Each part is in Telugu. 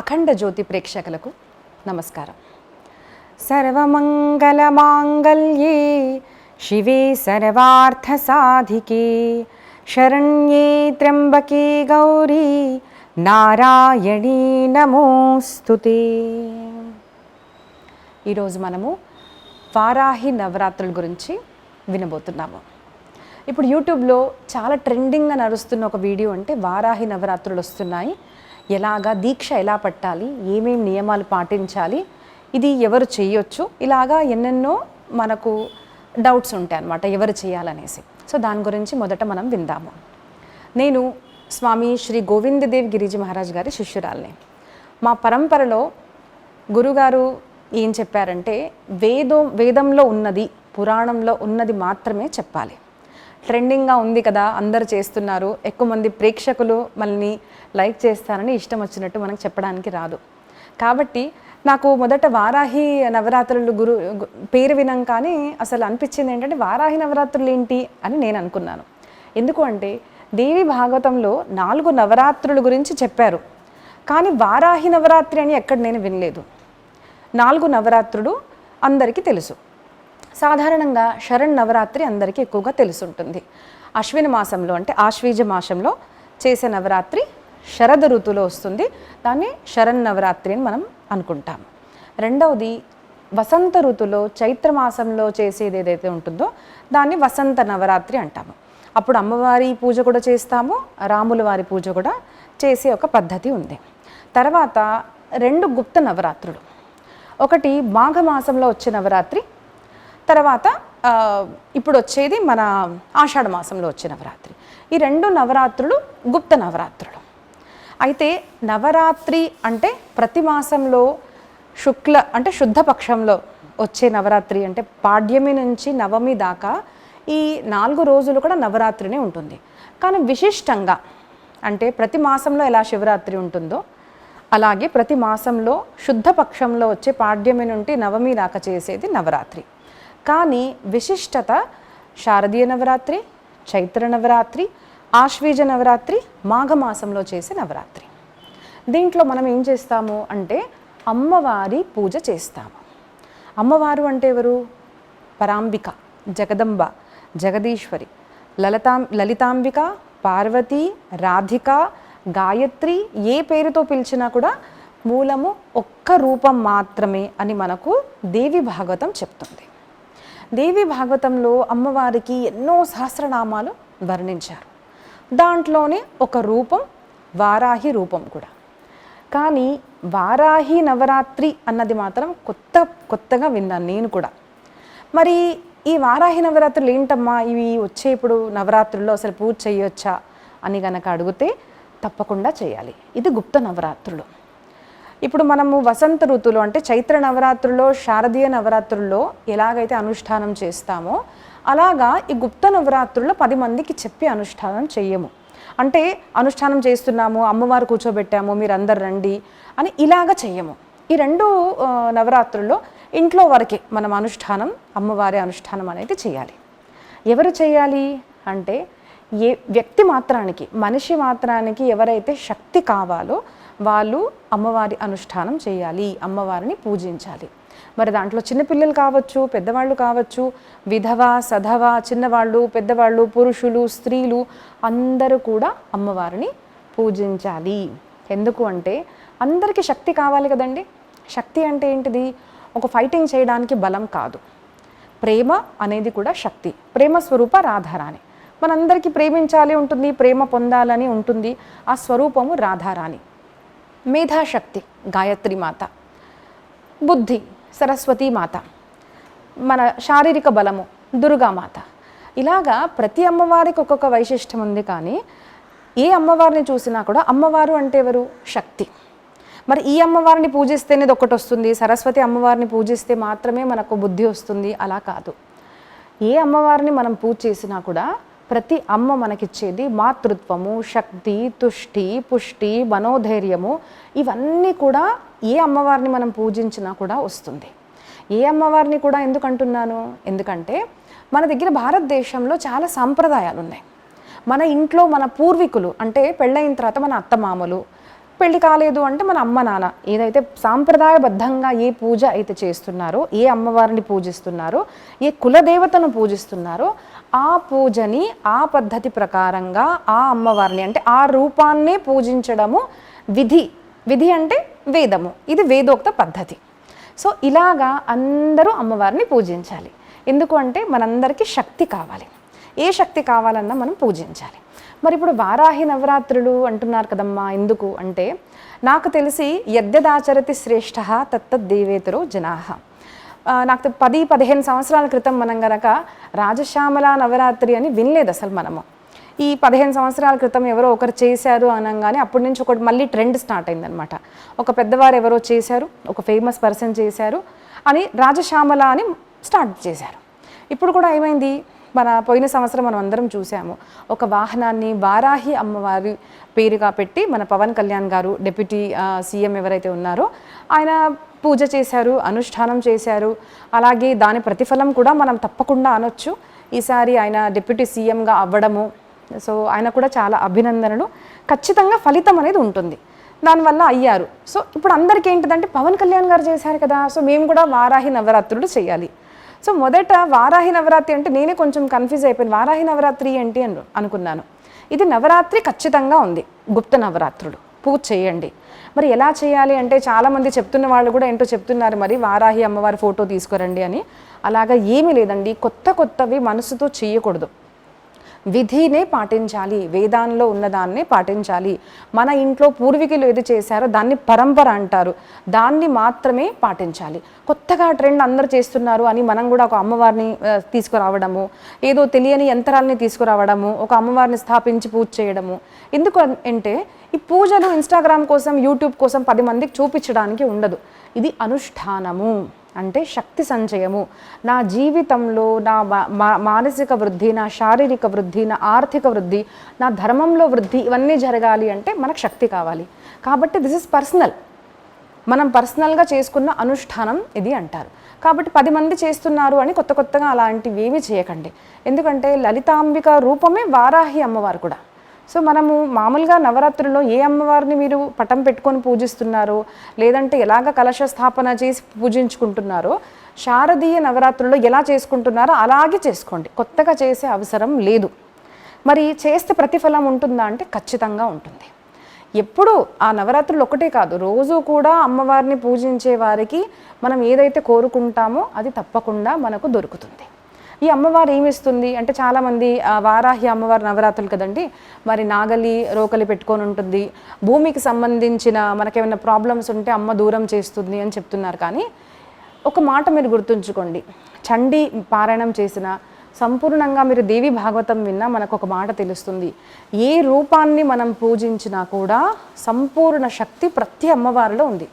అఖండ జ్యోతి ప్రేక్షకులకు నమస్కారం. సర్వమంగళమాంగళ్యే శివే సర్వార్థ సాధికే శరణ్యే త్ర్యంబకే గౌరీ నారాయణీ నమోస్తుతే. ఈరోజు మనము వారాహి నవరాత్రుల గురించి వినబోతున్నాము. ఇప్పుడు యూట్యూబ్లో చాలా ట్రెండింగ్గా నడుస్తున్న ఒక వీడియో అంటే వారాహి నవరాత్రులు వస్తున్నాయి. ఎలాగా దీక్ష ఎలా పట్టాలి ఏమేమి నియమాలు పాటించాలి ఇది ఎవరు చేయొచ్చు ఇలాగా ఎన్నెన్నో మనకు డౌట్స్ ఉంటాయి అన్నమాట ఎవరు చేయాలనేసి. సో దాని గురించి మొదట మనం విందాము. నేను స్వామి శ్రీ గోవిందదేవ్ గిరిజీ మహారాజ్ గారి శిష్యురాల్ని. మా పరంపరలో గురుగారు ఏం చెప్పారంటే వేదం వేదంలో ఉన్నది పురాణంలో ఉన్నది మాత్రమే చెప్పాలి. ట్రెండింగ్గా ఉంది కదా అందరు చేస్తున్నారు. ఎక్కువ మంది ప్రేక్షకులు మనల్ని లైక్ చేస్తారని ఇష్టం వచ్చినట్టు మనకు చెప్పడానికి రాదు. కాబట్టి నాకు మొదట వారాహి నవరాత్రులు గురు పేరు వినంగానే అసలు అనిపించింది ఏంటంటే వారాహి నవరాత్రులు ఏంటి అని నేను అనుకున్నాను. ఎందుకు అంటే దేవి భాగవతంలో నాలుగు నవరాత్రుల గురించి చెప్పారు. కానీ వారాహి నవరాత్రి అని ఎక్కడ నేను వినలేదు. నాలుగు నవరాత్రులు అందరికీ తెలుసు. సాధారణంగా శరణ్ నవరాత్రి అందరికీ ఎక్కువగా తెలుసుంటుంది. అశ్విని మాసంలో అంటే ఆశ్వీజ మాసంలో చేసే నవరాత్రి శరద ఋతువులో వస్తుంది. దాన్ని శరణ్ నవరాత్రి అని మనం అనుకుంటాం. రెండవది వసంత ఋతులో చైత్ర మాసంలో చేసేది ఏదైతే ఉంటుందో దాన్ని వసంత నవరాత్రి అంటాము. అప్పుడు అమ్మవారి పూజ కూడా చేస్తాము రాముల వారి పూజ కూడా చేసే ఒక పద్ధతి ఉంది. తర్వాత రెండు గుప్త నవరాత్రులు. ఒకటి మాఘమాసంలో వచ్చే నవరాత్రి తర్వాత ఇప్పుడు వచ్చేది మన ఆషాఢ మాసంలో వచ్చే నవరాత్రి. ఈ రెండు నవరాత్రులు గుప్త నవరాత్రులు. అయితే నవరాత్రి అంటే ప్రతి మాసంలో శుక్ల అంటే శుద్ధపక్షంలో వచ్చే నవరాత్రి అంటే పాడ్యమి నుంచి నవమి దాకా ఈ నాలుగు రోజులు కూడా నవరాత్రినే ఉంటుంది. కానీ విశిష్టంగా అంటే ప్రతి మాసంలో ఎలా శివరాత్రి ఉంటుందో అలాగే ప్రతి మాసంలో శుద్ధపక్షంలో వచ్చే పాడ్యమి నుండి నవమి దాకా చేసేది నవరాత్రి. కానీ విశిష్టత శారదీయ నవరాత్రి చైత్ర నవరాత్రి ఆశ్వీజ నవరాత్రి మాఘమాసంలో చేసే నవరాత్రి. దీంట్లో మనం ఏం చేస్తాము అంటే అమ్మవారి పూజ చేస్తాము. అమ్మవారు అంటే ఎవరు? పరాంబిక జగదంబ జగదీశ్వరి లలితాం లలితాంబిక పార్వతి రాధిక గాయత్రి ఏ పేరుతో పిలిచినా కూడా మూలము ఒక్క రూపం మాత్రమే అని మనకు దేవి భాగవతం చెప్తుంది. దేవి భాగవతంలో అమ్మవారికి ఎన్నో సహస్రనామాలు వర్ణించారు. దాంట్లోనే ఒక రూపం వారాహి రూపం కూడా. కానీ వారాహి నవరాత్రి అన్నది మాత్రం కొత్త కొత్తగా విన్నాను నేను కూడా. మరి ఈ వారాహి నవరాత్రులు ఏంటమ్మా? ఇవి వచ్చే ఇప్పుడు నవరాత్రుల్లో అసలు పూజ చేయొచ్చా అని కనుక అడిగితే తప్పకుండా చేయాలి. ఇది గుప్త నవరాత్రులు. ఇప్పుడు మనము వసంత ఋతువులో అంటే చైత్ర నవరాత్రుల్లో శారదీయ నవరాత్రుల్లో ఎలాగైతే అనుష్ఠానం చేస్తామో అలాగా ఈ గుప్త నవరాత్రుల్లో పది మందికి చెప్పి అనుష్ఠానం చెయ్యము. అంటే అనుష్ఠానం చేస్తున్నాము అమ్మవారు కూర్చోబెట్టాము మీరందరు రండి అని ఇలాగ చెయ్యము. ఈ రెండు నవరాత్రుల్లో ఇంట్లో వరకే మనం అనుష్ఠానం అమ్మవారి అనుష్ఠానం అనేది చేయాలి ఎవరు చేయాలి అంటే ఏ వ్యక్తి మాత్రానికి మనిషి మాత్రానికి ఎవరైతే శక్తి కావాలో వాళ్ళు అమ్మవారి అనుష్ఠానం చేయాలి అమ్మవారిని పూజించాలి. మరి దాంట్లో చిన్నపిల్లలు కావచ్చు పెద్దవాళ్ళు కావచ్చు విధవ సధవ చిన్నవాళ్ళు పెద్దవాళ్ళు పురుషులు స్త్రీలు అందరూ కూడా అమ్మవారిని పూజించాలి. ఎందుకు అంటే అందరికీ శక్తి కావాలి కదండి. శక్తి అంటే ఏంటిది? ఒక ఫైటింగ్ చేయడానికి బలం కాదు. ప్రేమ అనేది కూడా శక్తి. ప్రేమ స్వరూప రాధారాణి. మనందరికీ ప్రేమించాలి ఉంటుంది ప్రేమ పొందాలని ఉంటుంది. ఆ స్వరూపము రాధారాణి. మేధాశక్తి గాయత్రి మాత బుద్ధి సరస్వతి మాత మన శారీరక బలము దుర్గామాత ఇలాగా ప్రతి అమ్మవారికి ఒక్కొక్క వైశిష్టం ఉంది కానీ ఏ అమ్మవారిని చూసినా కూడా అమ్మవారు అంటే ఎవరు? శక్తి. మరి ఈ అమ్మవారిని పూజిస్తేనే ఒకటి వస్తుంది సరస్వతి అమ్మవారిని పూజిస్తే మాత్రమే మనకు బుద్ధి వస్తుంది అలా కాదు. ఏ అమ్మవారిని మనం పూజ చేసినా కూడా ప్రతి అమ్మ మనకిచ్చేది మాతృత్వము శక్తి తుష్టి పుష్టి మనోధైర్యము. ఇవన్నీ కూడా ఏ అమ్మవారిని మనం పూజించినా కూడా వస్తుంది. ఏ అమ్మవారిని కూడా ఎందుకు అంటున్నాను ఎందుకంటే మన దగ్గర భారతదేశంలో చాలా సాంప్రదాయాలు ఉన్నాయి మన ఇంట్లో మన పూర్వీకులు అంటే పెళ్ళైన తర్వాత మన అత్తమామలు పెళ్ళి కాలేదు అంటే మన అమ్మ నాన్న ఏదైతే సాంప్రదాయబద్ధంగా ఏ పూజ అయితే చేస్తున్నారో ఏ అమ్మవారిని పూజిస్తున్నారో ఏ కులదేవతను పూజిస్తున్నారో ఆ పూజని ఆ పద్ధతి ప్రకారంగా ఆ అమ్మవారిని అంటే ఆ రూపాన్నే పూజించడము విధి. విధి అంటే వేదము. ఇది వేదోక్త పద్ధతి. సో ఇలాగా అందరూ అమ్మవారిని పూజించాలి. ఎందుకు అంటే మనందరికీ శక్తి కావాలి. ఏ శక్తి కావాలన్నా మనం పూజించాలి. మరి ఇప్పుడు వారాహి నవరాత్రులు అంటున్నారు కదమ్మా ఎందుకు? అంటే నాకు తెలిసి యద్యదాచరతి శ్రేష్ఠ తత్తద్దేవేతరో జనాహ నాకు పది పదిహేను సంవత్సరాల క్రితం మనం గనక రాజశ్యామల నవరాత్రి అని వినలేదు అసలు మనము. ఈ పదిహేను సంవత్సరాల క్రితం ఎవరో ఒకరు చేశారు అనగానే అప్పటి నుంచి ఒకటి మళ్ళీ ట్రెండ్ స్టార్ట్ అయిందనమాట ఒక పెద్దవారు ఎవరో చేశారు ఒక ఫేమస్ పర్సన్ చేశారు అని రాజశ్యామల అని స్టార్ట్ చేశారు. ఇప్పుడు కూడా ఏమైంది? మన పోయిన సంవత్సరం మనం అందరం చూసాము ఒక వాహనాన్ని వారాహి అమ్మవారి పేరుగా పెట్టి మన పవన్ కళ్యాణ్ గారు డిప్యూటీ సీఎం ఎవరైతే ఉన్నారో ఆయన పూజ చేశారు అనుష్ఠానం చేశారు. అలాగే దాని ప్రతిఫలం కూడా మనం తప్పకుండా అనొచ్చు. ఈసారి ఆయన డిప్యూటీ సీఎంగా అవ్వడము. సో ఆయన కూడా చాలా అభినందనలు. ఖచ్చితంగా ఫలితం అనేది ఉంటుంది. దానివల్ల అయ్యారు. సో ఇప్పుడు అందరికీ ఏంటిదంటే పవన్ కళ్యాణ్ గారు చేశారు కదా. సో మేము కూడా వారాహి నవరాత్రులు చేయాలి. సో మొదట వారాహి నవరాత్రి అంటే నేనే కొంచెం కన్ఫ్యూజ్ అయిపోయాను. వారాహి నవరాత్రి ఏంటి అని అనుకున్నాను. ఇది నవరాత్రి ఖచ్చితంగా ఉంది. గుప్త నవరాత్రులు. పూజ చేయండి. మరి ఎలా చేయాలి అంటే చాలామంది చెప్తున్న వాళ్ళు కూడా ఏంటో చెప్తున్నారు మరి వారాహి అమ్మవారి ఫోటో తీసుకురండి అని. అలాగా ఏమీ లేదండి. కొత్త కొత్తవి మనసుతో చేయకూడదు. విధినే పాటించాలి వేదాల్లో ఉన్నదాన్నే పాటించాలి. మన ఇంట్లో పూర్వీకులు ఏది చేశారో దాన్ని పరంపర అంటారు. దాన్ని మాత్రమే పాటించాలి. కొత్తగా ట్రెండ్ అందరు చేస్తున్నారు అని మనం కూడా ఒక అమ్మవారిని తీసుకురావడము ఏదో తెలియని యంత్రాలని తీసుకురావడము ఒక అమ్మవారిని స్థాపించి పూజ చేయడము. ఎందుకు అంటే ఈ పూజలు ఇన్స్టాగ్రామ్ కోసం యూట్యూబ్ కోసం పది మందికి చూపించడానికి ఉండదు. ఇది అనుష్ఠానము. అంటే శక్తి సంచయము. నా జీవితంలో నా మా- మానసిక వృద్ధి నా శారీరక వృద్ధి నా ఆర్థిక వృద్ధి నా ధర్మంలో వృద్ధి ఇవన్నీ జరగాలి అంటే మనకు శక్తి కావాలి. కాబట్టి దిస్ ఇస్ పర్సనల్ మనం పర్సనల్గా చేసుకున్న అనుష్ఠానం ఇది అంటారు. కాబట్టి పది మంది చేస్తున్నారు అని కొత్త కొత్తగా అలాంటివి ఏమీ చేయకండి. ఎందుకంటే లలితాంబిక రూపమే వారాహి అమ్మవారు కూడా. సో మనము మామూలుగా నవరాత్రుల్లో ఏ అమ్మవారిని మీరు పటం పెట్టుకొని పూజిస్తున్నారో? లేదంటే ఎలాగ కలశ స్థాపన చేసి పూజించుకుంటున్నారో శారదీయ నవరాత్రుల్లో ఎలా చేసుకుంటున్నారో అలాగే చేసుకోండి. కొత్తగా చేసే అవసరం లేదు. మరి చేస్తే ప్రతిఫలం ఉంటుందా అంటే ఖచ్చితంగా ఉంటుంది. ఎప్పుడు ఆ నవరాత్రులు ఒకటే కాదు రోజు కూడా అమ్మవారిని పూజించే వారికి మనం ఏదైతే కోరుకుంటామో అది తప్పకుండా మనకు దొరుకుతుంది. ఈ అమ్మవారు ఏమిస్తుంది అంటే చాలామంది వారాహి అమ్మవారి నవరాత్రులు కదండి? మరి నాగలి రోకలి పెట్టుకొని ఉంటుంది. భూమికి సంబంధించిన మనకేమైనా ప్రాబ్లమ్స్ ఉంటే అమ్మ దూరం చేస్తుంది అని చెప్తున్నారు. కానీ ఒక మాట మీరు గుర్తుంచుకోండి. చండీ పారాయణం చేసిన సంపూర్ణంగా మీరు దేవి భాగవతం విన్నా మనకు ఒక మాట తెలుస్తుంది. ఏ రూపాన్ని మనం పూజించినా కూడా సంపూర్ణ శక్తి ప్రతి అమ్మవారిలో ఉంది.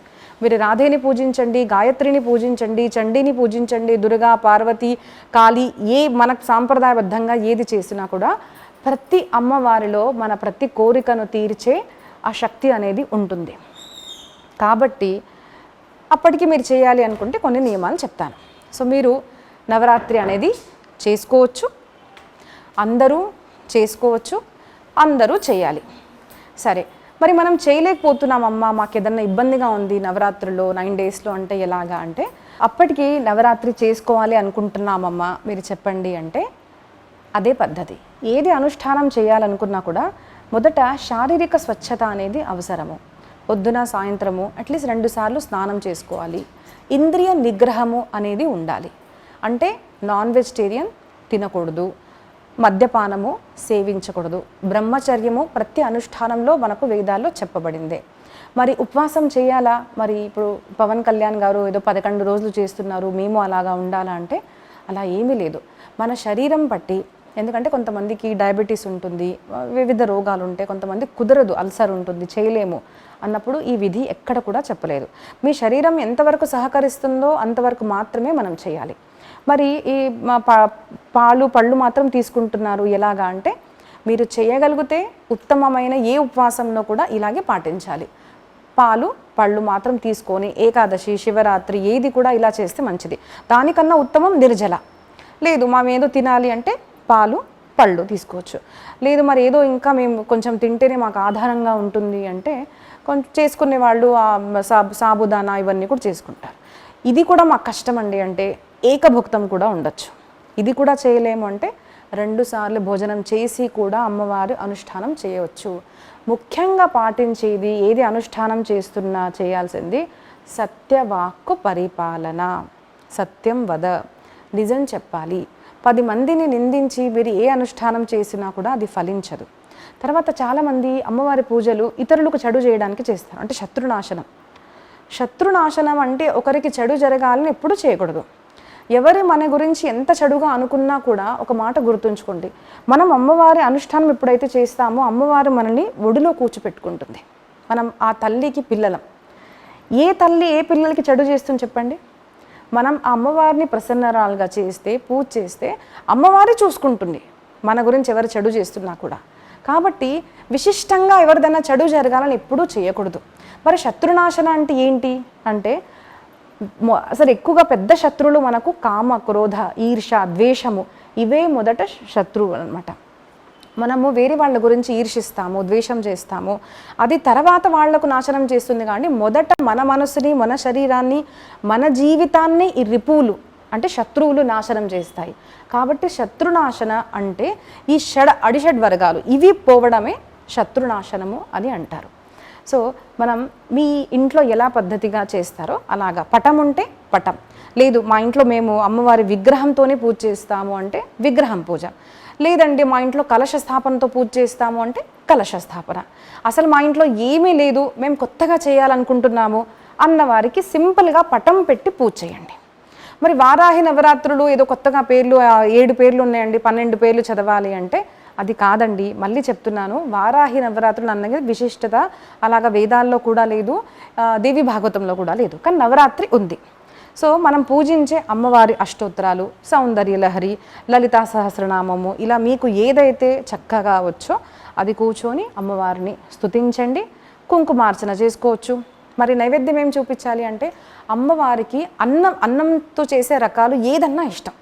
మీరు రాధేని పూజించండి గాయత్రిని పూజించండి చండీని పూజించండి దుర్గా పార్వతి కాళీ ఏ మనకు సాంప్రదాయబద్ధంగా ఏది చేసినా కూడా ప్రతి అమ్మవారిలో మన ప్రతి కోరికను తీర్చే ఆ శక్తి అనేది ఉంటుంది. కాబట్టి అప్పటికి మీరు చేయాలి అనుకుంటే కొన్ని నియమాలు చెప్తాను. సో మీరు నవరాత్రి అనేది చేసుకోవచ్చు. అందరూ చేసుకోవచ్చు. అందరూ చేయాలి. సరే. మరి మనం చేయలేకపోతున్నామమ్మా మాకు ఏదన్నా ఇబ్బందిగా ఉంది నవరాత్రుల్లో నైన్ డేస్లో అంటే ఎలాగా అంటే అప్పటికి నవరాత్రి చేసుకోవాలి అనుకుంటున్నామమ్మా మీరు చెప్పండి అంటే అదే పద్ధతి. ఏది అనుష్ఠానం చేయాలనుకున్నా కూడా మొదట శారీరక స్వచ్ఛత అనేది అవసరము. పొద్దున సాయంత్రము అట్లీస్ట్ రెండుసార్లు స్నానం చేసుకోవాలి. ఇంద్రియ నిగ్రహము అనేది ఉండాలి. అంటే నాన్ వెజిటేరియన్ తినకూడదు. మద్యపానము సేవించకూడదు. బ్రహ్మచర్యము ప్రతి అనుష్ఠానంలో మనకు వేదాల్లో చెప్పబడిందే. మరి ఉపవాసం చేయాలా? మరి ఇప్పుడు పవన్ కళ్యాణ్ గారు ఏదో పదకొండు రోజులు చేస్తున్నారు మేము అలాగా ఉండాలా అంటే అలా ఏమీ లేదు. మన శరీరం బట్టి ఎందుకంటే కొంతమందికి డయాబెటీస్ ఉంటుంది వివిధ రోగాలు ఉంటాయి కొంతమంది కుదరదు అల్సర్ ఉంటుంది చేయలేము అన్నప్పుడు ఈ విధి ఎక్కడ కూడా చెప్పలేదు. మీ శరీరం ఎంతవరకు సహకరిస్తుందో అంతవరకు మాత్రమే మనం చేయాలి. మరి ఈ మా పా- పాలు పళ్ళు మాత్రం తీసుకుంటున్నారు ఎలాగా అంటే మీరు చేయగలిగితే ఉత్తమమైన ఏ ఉపవాసంలో కూడా ఇలాగే పాటించాలి. పాలు పళ్ళు మాత్రం తీసుకొని ఏకాదశి శివరాత్రి ఏది కూడా ఇలా చేస్తే మంచిది. దానికన్నా ఉత్తమం నిర్జల. లేదు మామేదో తినాలి అంటే పాలు పళ్ళు తీసుకోవచ్చు. లేదు మరి ఏదో ఇంకా మేము కొంచెం తింటేనే మాకు ఆధారంగా ఉంటుంది అంటే కొంచెం చేసుకునే వాళ్ళు సాబు సాబుదానా ఇవన్నీ కూడా చేసుకుంటారు. ఇది కూడా మాకు కష్టం అండి అంటే ఏకభుక్తం కూడా ఉండొచ్చు. ఇది కూడా చేయలేము అంటే రెండుసార్లు భోజనం చేసి కూడా అమ్మవారి అనుష్ఠానం చేయవచ్చు. ముఖ్యంగా పాటించేది ఏది అనుష్ఠానం చేస్తున్నా చేయాల్సింది సత్యవాక్కు పరిపాలన. సత్యం వద. నిజం చెప్పాలి. పది మందిని నిందించి మీరు ఏ అనుష్ఠానం చేసినా కూడా అది ఫలించదు. తర్వాత చాలామంది అమ్మవారి పూజలు ఇతరులకు చెడు చేయడానికి చేస్తారు. అంటే శత్రునాశనం. శత్రునాశనం అంటే ఒకరికి చెడు జరగాలని ఎప్పుడూ చేయకూడదు. ఎవరి మన గురించి ఎంత చెడుగా అనుకున్నా కూడా ఒక మాట గుర్తుంచుకోండి. మనం అమ్మవారి అనుష్ఠానం ఎప్పుడైతే చేస్తామో అమ్మవారు మనల్ని ఒడిలో కూర్చోపెట్టుకుంటుంది. మనం ఆ తల్లికి పిల్లలం. ఏ తల్లి ఏ పిల్లలకి చెడు చేస్తుంది చెప్పండి. మనం ఆ అమ్మవారిని ప్రసన్నరాలుగా చేస్తే పూజ చేస్తే అమ్మవారే చూసుకుంటుంది. మన గురించి ఎవరు చెడు చేస్తున్నా కూడా. కాబట్టి విశిష్టంగా ఎవరిదైనా చెడు జరగాలని ఎప్పుడూ చేయకూడదు. మరి శత్రునాశన అంటే ఏంటి? అంటే అసలు ఎక్కువగా పెద్ద శత్రువులు మనకు కామ క్రోధ ఈర్ష ద్వేషము ఇవే మొదట శత్రువు అన్నమాట మనము వేరే వాళ్ళ గురించి ఈర్షిస్తాము ద్వేషం చేస్తాము. అది తర్వాత వాళ్ళకు నాశనం చేస్తుంది కానీ మొదట మన మనసుని మన శరీరాన్ని మన జీవితాన్ని ఈ రిపువులు అంటే శత్రువులు నాశనం చేస్తాయి. కాబట్టి శత్రునాశన అంటే ఈ షడ్ అడిషడ్ వర్గాలు ఇవి పోవడమే శత్రునాశనము అని అంటారు. సో మనం మీ ఇంట్లో ఎలా పద్ధతిగా చేస్తారో అలాగా. పటం ఉంటే పటం. లేదు మా ఇంట్లో మేము అమ్మవారి విగ్రహంతోనే పూజ చేస్తాము అంటే విగ్రహం పూజ. లేదండి మా ఇంట్లో కలశ స్థాపనతో పూజ చేస్తాము అంటే కలశ స్థాపన. అసలు మా ఇంట్లో ఏమీ లేదు మేము కొత్తగా చేయాలనుకుంటున్నాము అన్నవారికి సింపుల్గా పటం పెట్టి పూజ చేయండి. మరి వారాహి నవరాత్రులు ఏదో కొత్తగా పేర్లు ఏడు పేర్లు ఉన్నాయండి పన్నెండు పేర్లు చదవాలి అంటే అది కాదండి. మళ్ళీ చెప్తున్నాను వారాహి నవరాత్రులు అన్నది విశిష్టత అలాగా వేదాల్లో కూడా లేదు దేవి భాగవతంలో కూడా లేదు. కానీ నవరాత్రి ఉంది. సో మనం పూజించే అమ్మవారి అష్టోత్తరాలు సౌందర్య లహరి లలితా సహస్రనామము ఇలా మీకు ఏదైతే చక్కగా వచ్చో అది కూర్చొని అమ్మవారిని స్తుతించండి కుంకుమార్చన చేసుకోవచ్చు. మరి నైవేద్యం ఏం చూపించాలి అంటే అమ్మవారికి అన్నం అన్నంతో చేసే రకాలు ఏదన్నా ఇష్టం.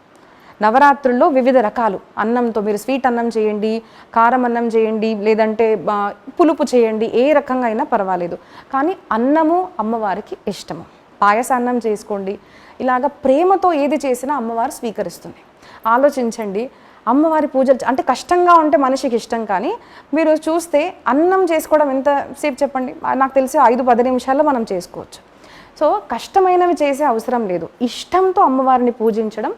నవరాత్రుల్లో వివిధ రకాలు. అన్నంతో మీరు స్వీట్ అన్నం చేయండి కారం అన్నం చేయండి లేదంటే పులుపు చేయండి ఏ రకంగా అయినా పర్వాలేదు. కానీ అన్నము అమ్మవారికి ఇష్టము. పాయసాన్నం చేసుకోండి. ఇలాగ ప్రేమతో ఏది చేసినా అమ్మవారు స్వీకరిస్తుంది. ఆలోచించండి. అమ్మవారి పూజలు అంటే కష్టంగా ఉంటే మనిషికి ఇష్టం కానీ మీరు చూస్తే అన్నం చేసుకోవడం ఎంతసేపు చెప్పండి? నాకు తెలిసి ఐదు పది నిమిషాల్లో మనం చేసుకోవచ్చు. సో కష్టమైనవి చేసే అవసరం లేదు. ఇష్టంతో అమ్మవారిని పూజించడం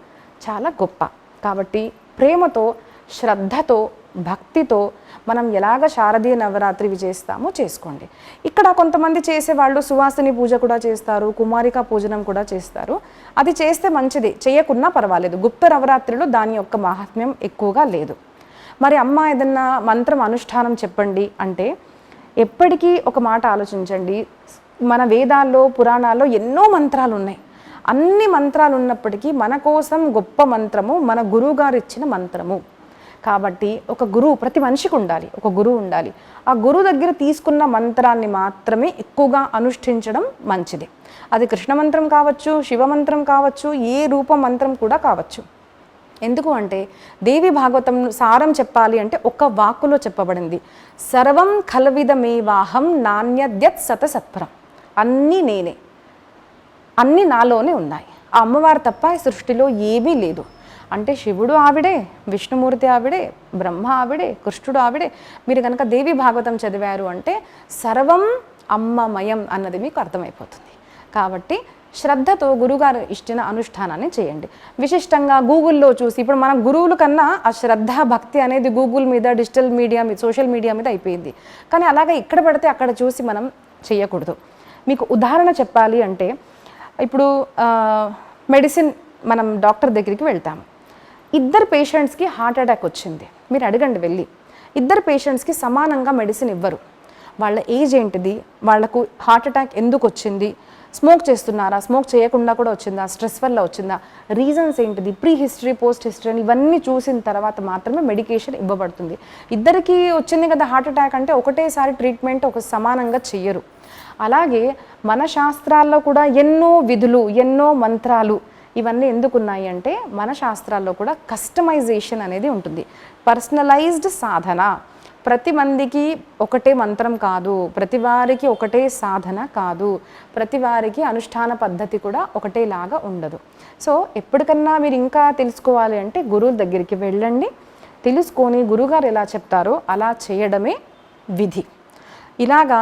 చాలా గొప్ప. కాబట్టి ప్రేమతో శ్రద్ధతో భక్తితో మనం ఎలాగ శారదీయ నవరాత్రి చేస్తామో చేసుకోండి. ఇక్కడ కొంతమంది చేసేవాళ్ళు సువాసిని పూజ కూడా చేస్తారు కుమారిక పూజనం కూడా చేస్తారు. అది చేస్తే మంచిది చేయకున్నా పర్వాలేదు. గుప్త నవరాత్రిలో దాని యొక్క మహాత్మ్యం ఎక్కువగా లేదు. మరి అమ్మ ఏదన్నా మంత్రం అనుష్ఠానం చెప్పండి అంటే ఎప్పటికీ ఒక మాట ఆలోచించండి. మన వేదాల్లో పురాణాల్లో ఎన్నో మంత్రాలు ఉన్నాయి అన్ని మంత్రాలు ఉన్నప్పటికీ మన కోసం గొప్ప మంత్రము మన గురువు గారు ఇచ్చిన మంత్రము. కాబట్టి ఒక గురువు ప్రతి మనిషికి ఉండాలి ఒక గురువు ఉండాలి. ఆ గురువు దగ్గర తీసుకున్న మంత్రాన్ని మాత్రమే ఎక్కువగా అనుష్ఠించడం మంచిది. అది కృష్ణ మంత్రం కావచ్చు శివ మంత్రం కావచ్చు ఏ రూప మంత్రం కూడా కావచ్చు. ఎందుకు అంటే దేవి భాగవతం సారం చెప్పాలి అంటే ఒక్క వాక్కులో చెప్పబడింది. సర్వం కలవిధమేవాహం నాణ్యద్యత్ సత సత్పరం అన్నీ నేనే. అన్నీ నాలోనే ఉన్నాయి. ఆ అమ్మవారు తప్ప ఈ సృష్టిలో ఏమీ లేదు. అంటే శివుడు ఆవిడే విష్ణుమూర్తి ఆవిడే బ్రహ్మ ఆవిడే కృష్ణుడు ఆవిడే. మీరు కనుక దేవి భాగవతం చదివారు అంటే సర్వం అమ్మమయం అన్నది మీకు అర్థమైపోతుంది. కాబట్టి శ్రద్ధతో గురుగారు ఇచ్చిన అనుష్ఠానాన్ని చేయండి. విశిష్టంగా గూగుల్లో చూసి ఇప్పుడు మన గురువుల కన్నా ఆ శ్రద్ధ భక్తి అనేది గూగుల్ మీద డిజిటల్ మీడియా మీద సోషల్ మీడియా మీద అయిపోయింది. కానీ అలాగే ఇక్కడ పడితే అక్కడ చూసి మనం చేయకూడదు. మీకు ఉదాహరణ చెప్పాలి అంటే ఇప్పుడు మెడిసిన్ మనం డాక్టర్ దగ్గరికి వెళ్తాము. ఇద్దరు పేషెంట్స్కి హార్ట్ అటాక్ వచ్చింది. మీరు అడగండి వెళ్ళి. ఇద్దరు పేషెంట్స్కి సమానంగా మెడిసిన్ ఇవ్వరు. వాళ్ళ ఏజ్ ఏంటిది? వాళ్ళకు హార్ట్ అటాక్ ఎందుకు వచ్చింది? స్మోక్ చేస్తున్నారా? స్మోక్ చేయకుండా కూడా వచ్చిందా? స్ట్రెస్ వల్ల వచ్చిందా? రీజన్స్ ఏంటిది? ప్రీ హిస్టరీ పోస్ట్ హిస్టరీ అని ఇవన్నీ చూసిన తర్వాత మాత్రమే మెడికేషన్ ఇవ్వబడుతుంది. ఇద్దరికి వచ్చింది కదా హార్ట్ అటాక్ అంటే ఒకటేసారి ట్రీట్మెంట్ ఒక సమానంగా చెయ్యరు. అలాగే మన శాస్త్రాల్లో కూడా ఎన్నో విధులు ఎన్నో మంత్రాలు ఇవన్నీ ఎందుకున్నాయి అంటే మన శాస్త్రాల్లో కూడా కస్టమైజేషన్ అనేది ఉంటుంది. పర్సనలైజ్డ్ సాధన. ప్రతి మందికి ఒకటే మంత్రం కాదు ప్రతి వారికి ఒకటే సాధన కాదు ప్రతి వారికి అనుష్ఠాన పద్ధతి కూడా ఒకటేలాగా ఉండదు. సో ఎప్పటికన్నా మీరు ఇంకా తెలుసుకోవాలి అంటే గురువు దగ్గరికి వెళ్ళండి. తెలుసుకొని గురుగారు ఎలా చెప్తారో అలా చేయడమే విధి. ఇలాగా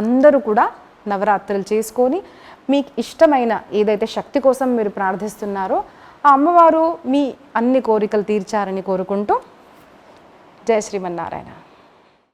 అందరూ కూడా నవరాత్రులు చేసుకొని మీకు ఇష్టమైన ఏదైతే శక్తి కోసం మీరు ప్రార్థిస్తున్నారో ఆ అమ్మవారు మీ అన్ని కోరికలు తీర్చారని కోరుకుంటూ జయ శ్రీమన్నారాయణ.